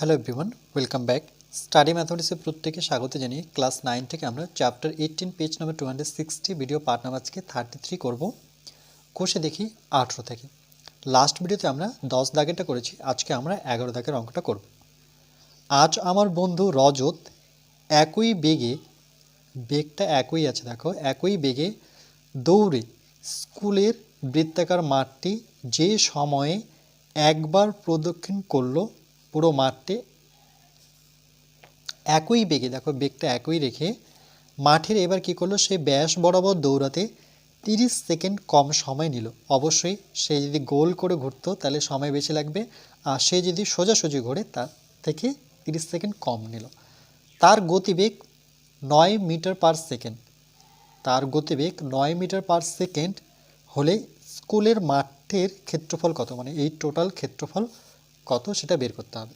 Hello everyone welcome back study ম্যাথমেটিক্সে প্রত্যেকে স্বাগত জানিয়ে ক্লাস নাইন থেকে আমরা chapter eighteen page number two hundred sixty video part number আজকে থার্টি থ্রি করব কোষে দেখি আঠেরো থেকে। লাস্ট ভিডিওতে আমরা দশ দাগেরটা করেছি, আজকে আমরা এগারো দাগের অঙ্কটা করব। আজ আমার বন্ধু রজত একই বেগে, বেগটা একই আছে দেখো, একই বেগে দৌড়ে স্কুলের বৃত্তাকার মাঠটি যে সময়ে একবার প্রদক্ষিণ করল পুরো মাঠটি একই বেগে, দেখো বেগটা একই রেখে মাঠের এবার কি করল? সে ব্যাস বরাবর দৌড়াতে তিরিশ সেকেন্ড কম সময় নিল। অবশ্যই সে যদি গোল করে ঘুরতো, তাহলে সময় বেশি লাগবে। আর সে যদি সোজাসুজি ঘোরে তার থেকে তিরিশ সেকেন্ড কম নিল। তার গতিবেগ নয় মিটার পার সেকেন্ড। তার গতিবেগ নয় মিটার পার সেকেন্ড হলে স্কুলের মাঠের ক্ষেত্রফল কত? মানে এই টোটাল ক্ষেত্রফল কত সেটা বের করতে হবে।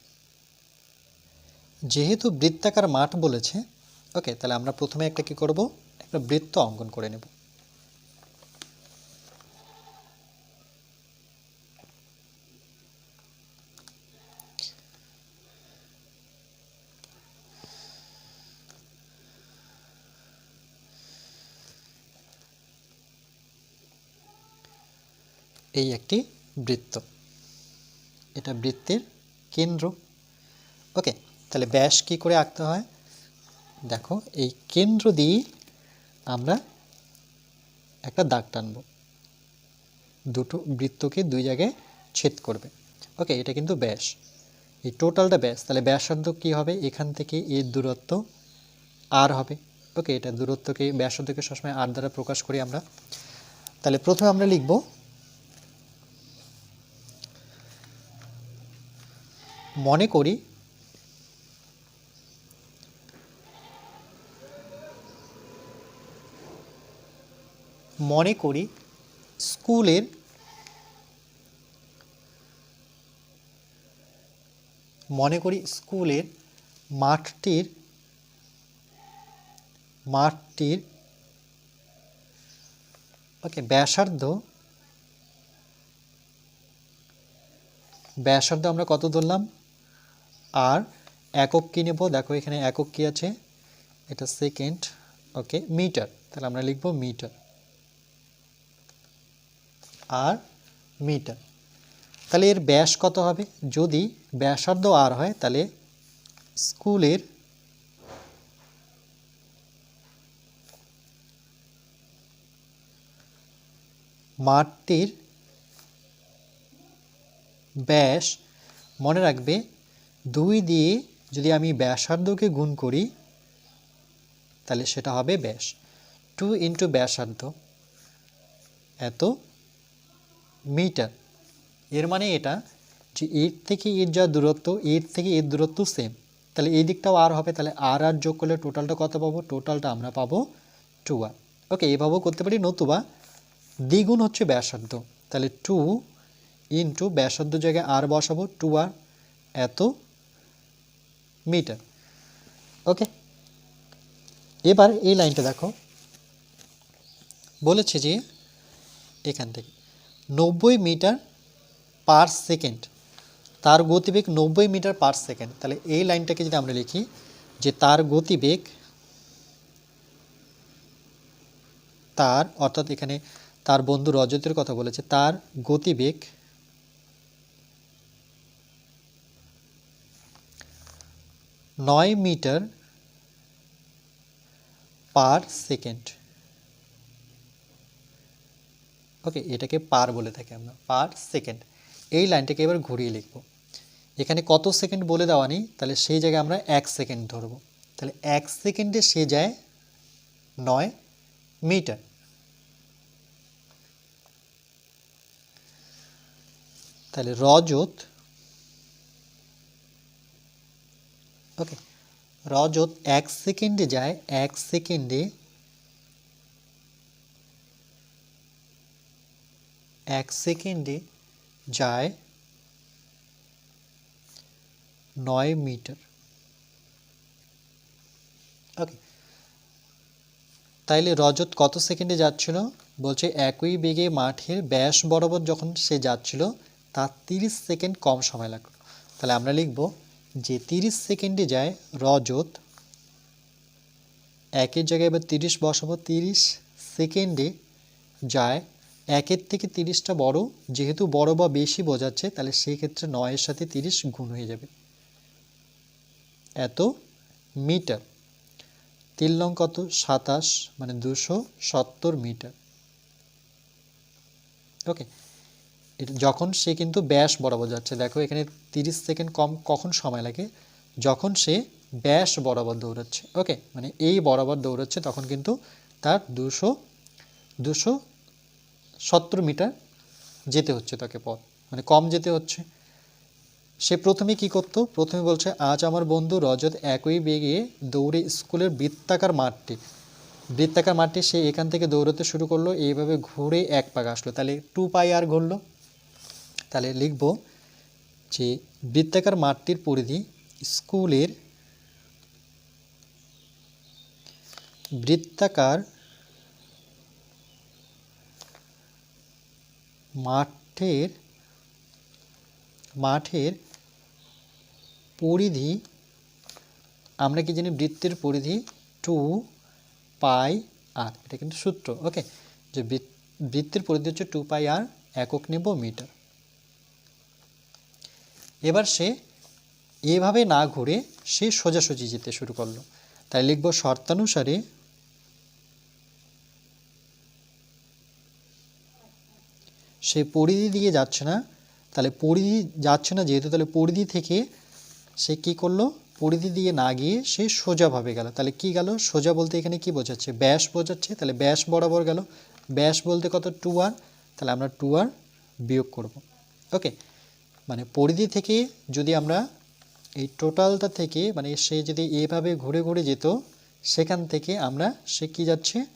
যেহেতু বৃত্তাকার মাঠ বলেছে, ওকে, তাহলে আমরা প্রথমে একটা কি করব? একটা বৃত্ত অঙ্কন করে নেব। এই একটি বৃত্ত। এটা বৃত্তের কেন্দ্র। ওকে, তাহলে ব্যাস কি করে আঁকতে হয়? দেখো, এই কেন্দ্র দিয়ে আমরা একটা দাগ টানব। দুটো বৃত্তকে দুই জায়গায় ছেদ করবে। ওকে, এটা কিন্তু ব্যাস। এই টোটালটা ব্যাস। তাহলে ব্যাসার্ধ কি হবে? এখান থেকে এর দূরত্ব আর হবে। ওকে, এটা দূরত্বকে, ব্যাসার্ধকে সবসময় আর দ্বারা প্রকাশ করি আমরা। তাহলে প্রথমে আমরা লিখব মনে করি মনে করি স্কুলের মনে করি স্কুলের মাঠটির মাঠটির ওকে ব্যাসার্ধ ব্যাসার্ধ আমরা কত ধরলাম? আর একক কী নেব? দেখো এখানে একক কী আছে? এটা সেকেন্ড ওকে মিটার তাহলে আমরা লিখব মিটার আর মিটার তাহলে এর ব্যাস কত হবে? যদি ব্যাসার্ধ আর হয়, তাহলে স্কুলের মাঠটির ব্যাস মনে রাখবে দুই দিয়ে যদি আমি ব্যাসার্ধকে গুণ করি, তাহলে সেটা হবে ব্যাস। টু ইন্টু ব্যাসার্ধ এত মিটার। এর মানে এটা যে এর থেকে এর যা দূরত্ব, এর থেকে এর দূরত্ব সেম তাহলে এই দিকটাও আর হবে, তাহলে আর আর যোগ করলে টোটালটা কত পাবো? টোটালটা আমরা পাবো টু আর ওকে এভাবেও করতে পারি, নতুবা দ্বিগুণ হচ্ছে ব্যাসার্ধ। তাহলে টু ইন্টু ব্যাসার্ধ জায়গায় আর বসাবো টু আর এত মিটার ওকে এবার এই লাইনটা দেখো। বলেছে যে এখান থেকে নব্বই মিটার পার সেকেন্ড তার গতিবেগ নব্বই মিটার পার সেকেন্ড তাহলে এই লাইনটাকে যদি আমরা লিখি যে তার গতিবেগ তার, অর্থাৎ এখানে তার বন্ধু রজতের কথা বলেছে, তার গতিবেগ নয় মিটার পার সেকেন্ড। ওকে, এটাকে পার বলে থাকি আমরা, পার সেকেন্ড। এই লাইনটাকে এবার ঘুরিয়ে লিখব। এখানে কত সেকেন্ড বলে দেওয়া নেই, তাহলে সেই জায়গায় আমরা এক সেকেন্ড ধরব। তাহলে এক সেকেন্ডে সে যায় নয় মিটার। তাহলে রজত ওকে রজত এক সেকেন্ডে যায়, এক সেকেন্ডে এক সেকেন্ডে যায় নয় মিটার। ওকে তাইলে রজত কত সেকেন্ডে যাচ্ছিল? বলছে, একই বেগে মাঠের ব্যাস বরাবর যখন সে যাচ্ছিল, তার তিরিশ সেকেন্ড কম সময় লাগল। তাহলে আমরা লিখব যে তিরিশ সেকেন্ডে যায় রজত একের জায়গায় এবার তিরিশ বসাবো, তিরিশ সেকেন্ডে যায়, একের থেকে তিরিশটা বড়, যেহেতু বড় বা বেশি বোঝাচ্ছে, তাহলে সেই ক্ষেত্রে নয়ের সাথে তিরিশ গুণ হয়ে যাবে। এত মিটার। তিন লং কত? সাতাশ মানে দুশো সত্তর মিটার। ওকে যখন সে কিন্তু ব্যাস বরাবর যাচ্ছে, দেখো এখানে তিরিশ সেকেন্ড কম কখন সময় লাগে? যখন সে ব্যাস বরাবর দৌড়াচ্ছে ওকে মানে এই বরাবর দৌড়াচ্ছে, তখন কিন্তু তার দুশো দুশো সত্তর মিটার যেতে হচ্ছে তাকে পথ মানে কম যেতে হচ্ছে। সে প্রথমে কি করতো? প্রথমে বলছে, আজ আমার বন্ধু রজত একই বেগে দৌড়ে স্কুলের বৃত্তাকার মাঠটি। বৃত্তাকার মাঠটি সে এখান থেকে দৌড়তে শুরু করল, এইভাবে ঘুরে এক পাক আসলো। তাহলে টু পাই আর ঘুরলো। তাহলে লিখব যে বৃত্তাকার মাঠটির পরিধি স্কুলের বৃত্তাকার মাঠের মাঠের পরিধি, আমরা কি জানি বৃত্তের পরিধি টু পাই আর, এটা কিন্তু সূত্র, ওকে? যে বৃত- বৃত্তের পরিধি হচ্ছে টু পাই আর একক নেব মিটার। এবার সে এভাবে না ঘুরে সে সোজাসুজি যেতে শুরু করল। তাই লিখব শর্তানুসারে সে পরিধি দিয়ে যাচ্ছে না। তাহলে পরিধি যাচ্ছে না যেহেতু, তাহলে পরিধি থেকে সে কি করল? পরিধি দিয়ে না গিয়ে সে সোজাভাবে গেল। তাহলে কি গেল? সোজা বলতে এখানে কি বোঝাচ্ছে? ব্যাস বোঝাচ্ছে। তাহলে ব্যাস বরাবর গেল। ব্যাস বলতে কত? টু আর তাহলে আমরা টু আর বিয়োগ করব। ওকে মানে পরিধি থেকে যদি আমরা এই টোটালটা থেকে মানে সে যদি এভাবে ঘুরে ঘুরে যেত, সেখান থেকে আমরা সে কী যাচ্ছে?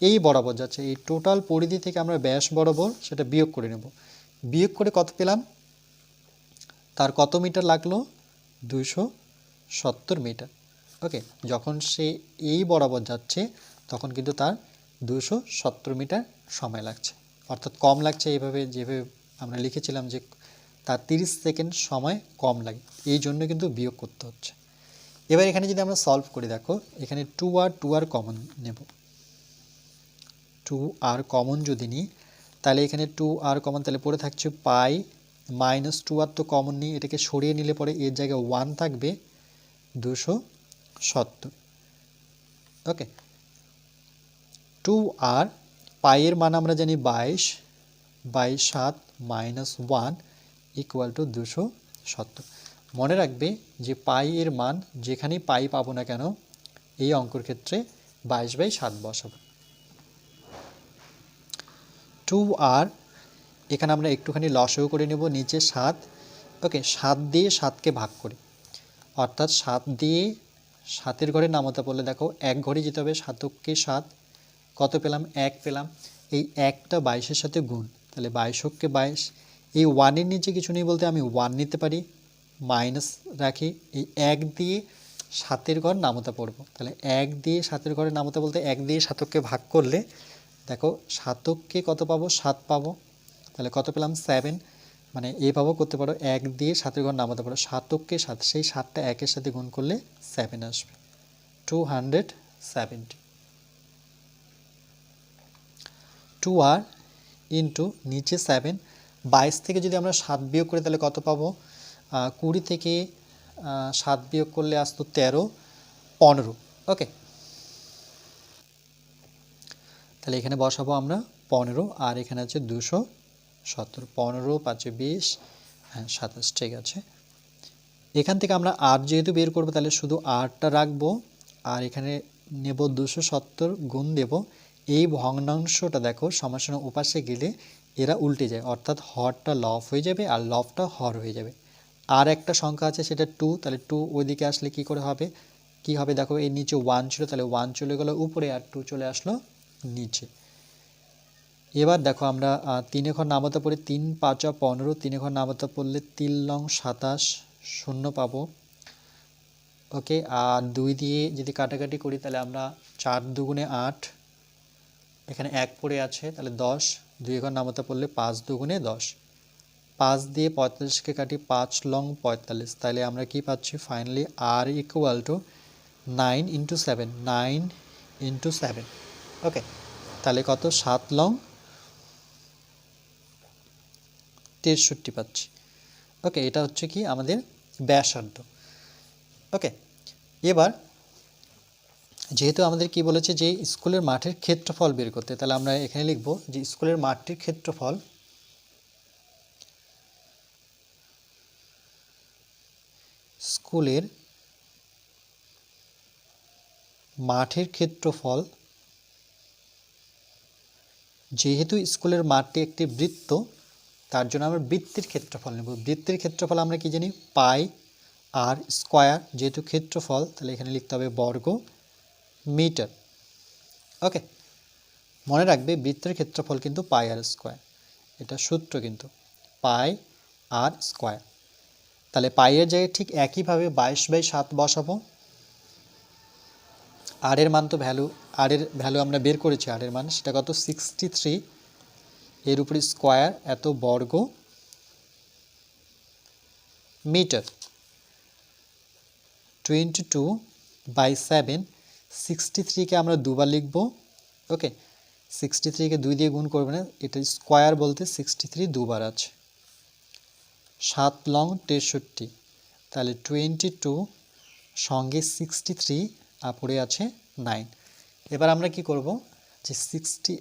এই বরাবর যাচ্ছে। এই টোটাল পরিধি থেকে আমরা ব্যাস বরাবর সেটা বিয়োগ করে নেব। বিয়োগ করে কত পেলাম? তার কত মিটার লাগল? দুইশো সত্তর মিটার। ওকে, যখন সে এই বরাবর যাচ্ছে, তখন কিন্তু তার দুশো সত্তর মিটার সময় লাগছে। অর্থাৎ কম লাগছে এইভাবে যেভাবে আমরা লিখেছিলাম যে তার তিরিশ সেকেন্ড সময় কম লাগে। এই জন্য কিন্তু বিয়োগ করতে হচ্ছে। এবার এখানে যদি আমরা সলভ করি, দেখো, এখানে two r two r common নেব। টু আর কমন যদি নিই, তাহলে এখানে টু আর কমন তাহলে পড়ে থাকছে পাই মাইনাস টু আর তো কমন নিই, এটাকে সরিয়ে নিলে পরে এর জায়গায় ওয়ান থাকবে দুশো সত্তর। ওকে টু আর পাইয়ের মান আমরা জানি বাইশ বাইশ সাত মাইনাস ওয়ান ইকুয়াল টু দুশো সত্তর। মনে রাখবে যে পাই এর মান যেখানেই পাই পাবো না কেন, এই অঙ্কর ক্ষেত্রে বাইশ বাই সাত বসাবো। টু আর এখানে আমরা একটুখানি লসও করে নেব, নিচে সাত। ওকে, সাত দিয়ে সাতকে ভাগ করি। অর্থাৎ সাত দিয়ে সাতের ঘরে নামতে পড়লে দেখো, এক ঘরে যেতে হবে সাতককে সাত। কত পেলাম? এক পেলাম। এই একটা বাইশের সাথে গুণ। তাহলে বাইশককে বাইশ। এই ওয়ানের নিচে কিছু নেই বলতে আমি ওয়ান নিতে পারি মাইনাস রাখি, এই এক দিয়ে সাতের ঘর নামতা পড়ব। তাহলে এক দিয়ে সাতের ঘরে নামতা বলতে এক দিয়ে সাতককে ভাগ করলে, দেখো সাতককে কত পাবো? সাত পাবো। তাহলে কত পেলাম? সেভেন মানে এভাবেও করতে পারো এক দিয়ে সাতের ঘর নামাতে পারো সাতককে সাত। সেই সাতটা একের সাথে গুণ করলে সেভেন আসবে। টু হান্ড্রেড সেভেন্টি টু আর ইন্টু নিচে সেভেন বাইশ থেকে যদি আমরা সাত বিয়োগ করি, তাহলে কত পাবো? কুড়ি থেকে সাত বিয়োগ করলে আসতো তেরো, পনেরো। ওকে তাহলে এখানে বসাবো আমরা পনেরো, আর এখানে আছে দুশো সতেরো পনেরো, পাঁচে বিশ হ্যাঁ সাতাশ, ঠিক আছে। এখান থেকে আমরা আর যেহেতু বের করব, তাহলে শুধু আরটা রাখব, আর এখানে নেব দুশো সত্তর গুণ দেব। এই ভগ্নাংশটা দেখো সমাসনের উপাসে গেলে এরা উল্টে যায়। অর্থাৎ হরটা লফ হয়ে যাবে আর লফটা হর হয়ে যাবে। আর একটা সংখ্যা আছে, সেটা টু তাহলে টু ওইদিকে আসলে কি করে হবে? কি হবে? দেখো এর নিচে ওয়ান ছিল, তাহলে ওয়ান চলে গেলো উপরে আর টু চলে আসলো নিচে। এবার দেখো আমরা তিনে ঘর নামাতে পড়ে তিন, পাঁচা পনেরো। তিনে ঘর নামাতে পড়লে তিন লং সাতাশ শূন্য পাবো। ওকে, আর দুই দিয়ে যদি কাটাকাটি করি, তাহলে আমরা চার দুগুণে আট, এখানে এক পড়ে আছে, তাহলে দশ। দুই ঘর নামাতে পড়লে পাঁচ দুগুণে দশ। পাঁচ দিয়ে পঁয়তাল্লিশকে কাটি পাঁচ লং পঁয়তাল্লিশ। তাহলে আমরা কি পাচ্ছি? Finally r equal to nine into seven nine into seven okay তাহলে কত? সাত লং তেষট্টি পাচ্ছি। ওকে এটা হচ্ছে কি? আমাদের ব্যাসার্ধ। ওকে এবার যেহেতু আমাদের কি বলেছে যে স্কুলের মাঠের ক্ষেত্রফল বের করতে, তাহলে আমরা এখানে লিখব যে স্কুলের মাঠটির ক্ষেত্রফল স্কুলের মাঠের ক্ষেত্রফল যেহেতু স্কুলের মাঠটি একটি বৃত্ত, তার জন্য আমরা বৃত্তির ক্ষেত্রফল নেব। বৃত্তির ক্ষেত্রফল আমরা কি জানি? পাই আর স্কোয়ার, যেহেতু ক্ষেত্রফল, তাহলে এখানে লিখতে হবে বর্গ। মিটার। ওকে, মনে রাখবে বৃত্তের ক্ষেত্রফল কিন্তু পাই আর স্কোয়ার। এটা সূত্র কিন্তু, পাই আর স্কোয়ার। তাহলে পাইয়ের জায়গায় ঠিক একইভাবে বাইশ বাই সাত বসাবো। আর এর মান তো ভ্যালু আর এর ভ্যালু আমরা বের করেছি, আর এর মান সেটা কত? সিক্সটি থ্রি এর উপরে স্কোয়ার এত বর্গ metre. Twenty two by seven sixty থ্রিকে আমরা দুবার লিখব, ওকে? সিক্সটি থ্রিকে দুই দিয়ে গুণ করবে না, এটা স্কোয়ার বলতে সিক্সটি থ্রি দুবার আছে। সাত লং তেষট্টি, তাহলে টোয়েন্টি টু সঙ্গে সিক্সটি থ্রি পড়ে আছে নাইন। এবার আমরা কি করব যে সিক্সটি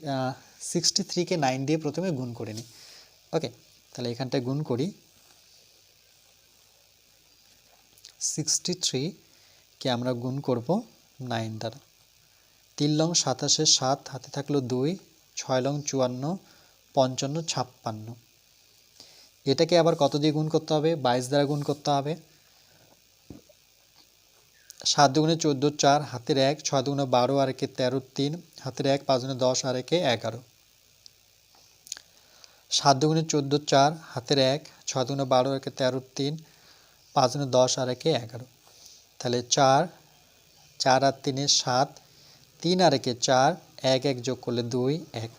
সিক্সটি থ্রিকে নাইন দিয়ে প্রথমে গুণ করে নিই, ওকে? তাহলে এখানটায় গুণ করি। সিক্সটি থ্রিকে আমরা গুণ করব নাইন দ্বারা। তিন লং সাতাশে সাত, হাতে থাকল দুই, ছয় লং চুয়ান্ন, পঞ্চান্ন, ছাপ্পান্ন। এটাকে আবার কত দিয়ে গুণ করতে হবে? বাইশ দ্বারা গুণ করতে হবে। সাত দুগুণে চোদ্দ, চার, হাতের এক, ছয় দুগুণে বারো আর একে তেরো, তিন, হাতের এক, পাঁচ দুগুণে দশ আর একে এগারো। সাত দুগুণে চোদ্দ, চার, হাতের এক, ছয় দুগুণে বারো আর একে তেরো, তিন, পাঁচ দুগুণে দশ আর একে এগারো। তাহলে চার চার আর তিনে সাত, তিন আর একে চার, এক এক যোগ করলে দুই, এক।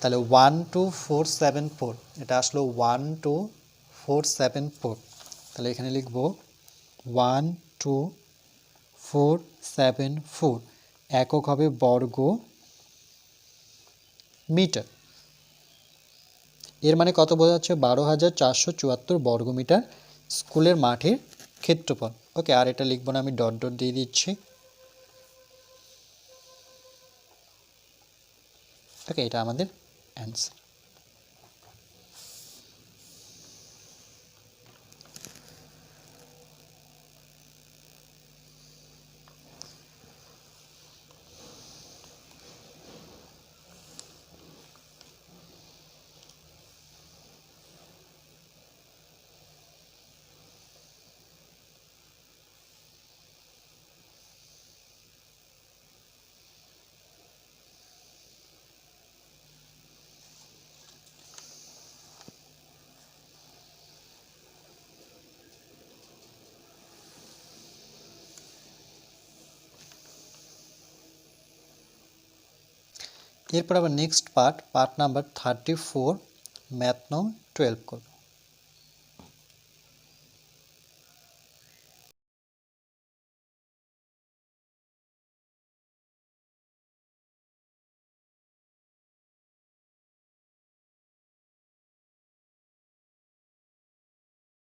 তাহলে one two four seven four এটা আসলো one two four seven four তাহলে এখানে লিখব one two four seven four একক হবে বর্গ মিটার। এর মানে কত বোঝা যাচ্ছে? বারো হাজার চারশো চুয়াত্তর বর্গ মিটার স্কুলের মাঠের ক্ষেত্রফল। ওকে, আর এটা লিখব না, আমি ডট ডট দিয়ে দিচ্ছি। ওকে এটা আমাদের অ্যান্সার এরপর আবার next part part number thirty four math নং টুয়েলভ করব।